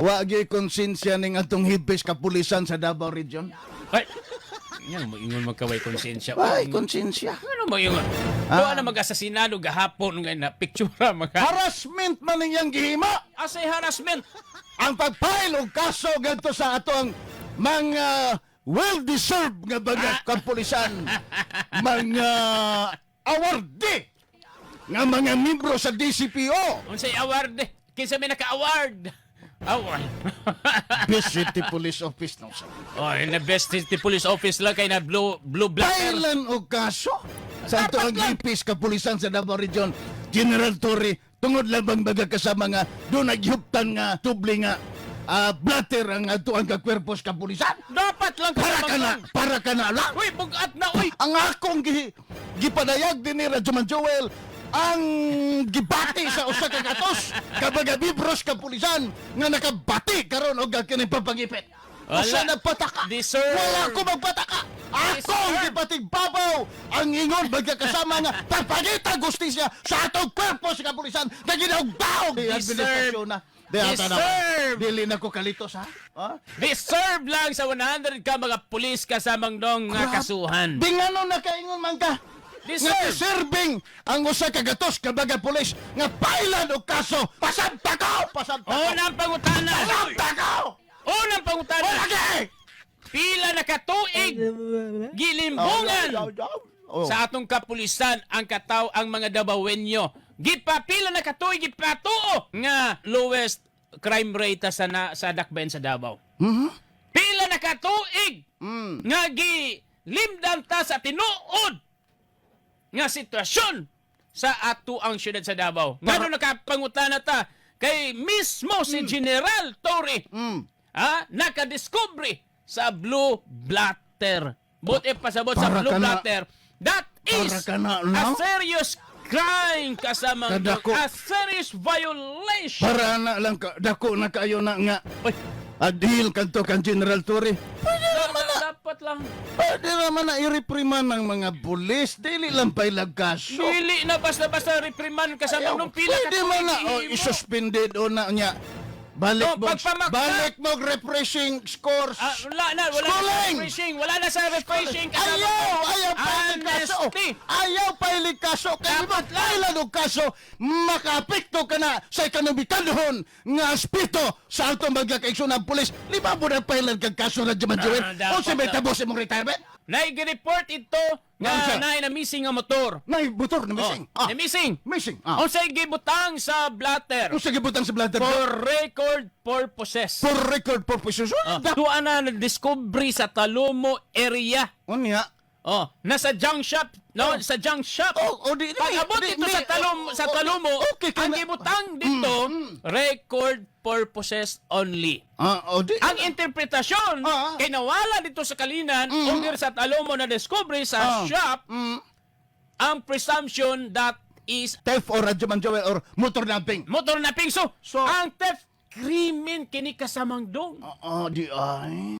Wa gyud konsensya ning atong hipis kapulisan sa Davao Region. Ay, yan mo ingon magkaway konsensya. Ay, konsensya. Ano mo ingon? Ah. Doon na mag-asasinado gahapon nga na picture mga Harassment man niyang gihima. asay harassment. Ang pagpile og kaso ganto sa atong mga well-deserved nga baga kapulisan. Mga awardee nga mga membro sa DCPO. Unsay award? Kinsa may naka-award? Award. Best City Police Office no sir. oh, na best city police office lang kay na blue blue blacker. Pailan og kaso sa ito ang gipis kapulisan sa Davao Region. General Torre, tungod labang baga kasama nga doon naghuptan nga tubli nga ah, blatter ang ato ang kakwerpos kapulisan. Dapat lang Para ka na, para ka na lang. Uy, bugat na uy. Ang akong gi, gipadayag din ni Radyoman Joel ang gibati sa usa ka gatos kabaga bibros kapulisan nga nakabati karon og kini papagipit. Wala. Usa nagpataka. Deserve. Wala ko magpataka. Ako ang gipatig babaw ang ingon bagya kasama nga pagpagita gustisya sa atong purpose sa kapulisan na Deserve. administrasyon na. Di ata na. Deserve. Dili na ko kalitos ha. Ha? Deserve lang sa 100 ka mga pulis kasamang dong nga kasuhan. Bingano na kaingon man ka. Deserve. Nga serving ang usa ka gatos kabaga pulis nga pailan og kaso pasabta ko pasabta ko Unang pangutana. pasabta ko Unang pangutana. lagi Pila na katuig gilimbungan oh. sa atong kapulisan ang kataw ang mga Dabawenyo. Gipapila na katuig gipatuo nga lowest crime rate sa na, sa Dakbayan sa Davao. Mhm. Pila na katuig Mm. nga gilimdan ta sa tinuod nga sitwasyon sa ato ang syudad sa Davao. Ngano nakapangutana ta kay mismo si General Torre Mm. ha, nakadiscovery sa Blue Blatter. Buti pasabot sa Blue ka na- Blatter. That is Para ka na, a no? serious crime kasama Kadako. a serious violation. para na lang ka dako na kayo na nga Oy, adil kanto kan General Torre pwede dapat lang. pwede naman na i-repriman ng mga pulis dili lang pailag kaso Dili na basta-basta reprimand kasama Ayaw, nung pila ka pwede man na oh, ihimo. isuspended o na niya balik Oh, mo pagpamakta. balik mo refreshing scores Ah, wala na, wala na Schooling! refreshing. Wala na sa refreshing. Ayaw! Ayaw pa ilig kaso! Ayaw pa ilig kaso! Kaya mo kailan kaso, makaapekto ka na sa ekonomikanhon nga aspito sa atong mga kaigsoon ng pulis. Lima mo na pailan kag kaso na Jaman Joel. O si may tabos imong retirement? Naig-report ito Nga nga na, na missing ang motor. Nay, butor na missing. Oh, Ah, na missing. missing. Ah. Unsay gibutang sa blatter Kung sa gibutang sa bladder for record purposes. for record purposes. Oh, Oh, Tuwa na na-discovery sa Talomo area. Unya. Oh, nasa junk shop, no, sa junk shop. Oh, oh, di- di- Pag abot di- dito di- sa talum sa oh, oh, talumo, okay ka ang na- gibutang dito record purposes only. Ah, oh, di. Ang interpretasyon Ah. kay nawala dito sa kalinan mm sa talumo na discovery Ah. sa shop, Mm, ang presumption that is theft or Jaman Joel or motor namping. motor na pingso. So- ang theft krimen kini kasamang dong. Ah, ah, di ay.